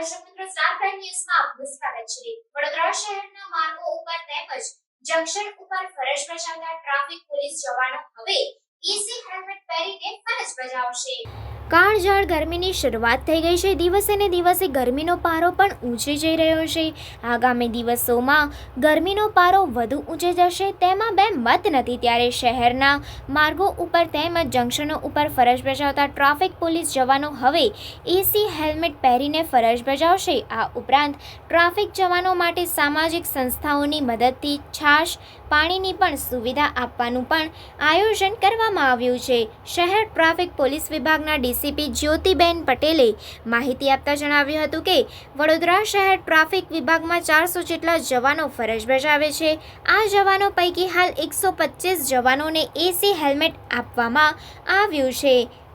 દર્શક મિત્રો માર્ગો ઉપર તેમજ જંકશન ઉપર ફરજ બજાવતા ટ્રાફિક પોલીસ જવાનો હવે ઈસી હેલ્મેટ પહેરીને ફરજ બજાવશે. કાળઝાળ ગરમીની શરૂઆત થઈ ગઈ છે. દિવસે ને દિવસે ગરમીનો પારો પણ ઊંચે જઈ રહ્યો છે. આગામી દિવસોમાં ગરમીનો પારો વધુ ઊંચે જશે, તેમાં બે મત નથી. ત્યારે શહેરના માર્ગો ઉપર તેમજ જંકશનો ઉપર ફરજ બજાવતા ટ્રાફિક પોલીસ જવાનો હવે એસી હેલ્મેટ પહેરીને ફરજ બજાવશે. આ ઉપરાંત ટ્રાફિક જવાનો માટે સામાજિક સંસ્થાઓની મદદથી છાશ, પાણીની પણ સુવિધા આપવાનું પણ આયોજન કરવામાં આવ્યું છે. શહેર ટ્રાફિક પોલીસ વિભાગના ડીસીપી જ્યોતિબેન પટેલે માહિતી આપતા જણાવ્યું હતું કે વડોદરા શહેર ટ્રાફિક વિભાગમાં ચારસો જેટલા જવાનો ફરજ બજાવે છે. આ જવાનો પૈકી હાલ એકસો પચીસ જવાનોને એસી હેલ્મેટ આપવામાં આવ્યું છે.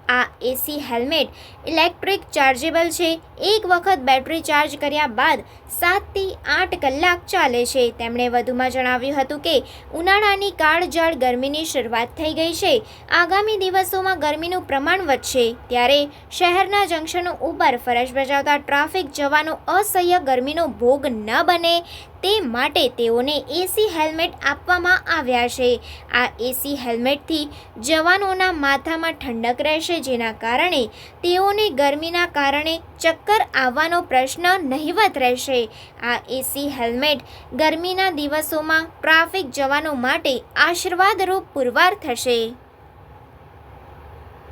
આ એસી હેલ્મેટ ઇલેક્ટ્રિક ચાર્જેબલ છે. એક વખત બેટરી ચાર્જ કર્યા બાદ સાતથી આઠ કલાક ચાલે છે. તેમણે વધુમાં જણાવ્યું હતું કે, ઉનાળાની કાળઝાળ ગરમીની શરૂઆત થઈ ગઈ છે. આગામી દિવસોમાં ગરમીનું પ્રમાણ વધશે. ત્યારે શહેરના જંકશનો ઉપર ફરજ બજાવતા ટ્રાફિક જવાનો અસહ્ય ગરમીનો ભોગ ન બને. તે માટે તેઓને એસી હેલ્મેટ આપવામાં આવ્યા છે. આ એસી હેલ્મેટથી જવાનોના માથામાં ઠંડક રહેશે, જેના કારણે તેઓને ગરમીના કારણે ચક્કર આવવાનો પ્રશ્ન નહિવત રહેશે. આ એસી હેલ્મેટ ગરમીના દિવસોમાં ટ્રાફિક જવાનો માટે આશીર્વાદરૂપ પુરવાર થશે.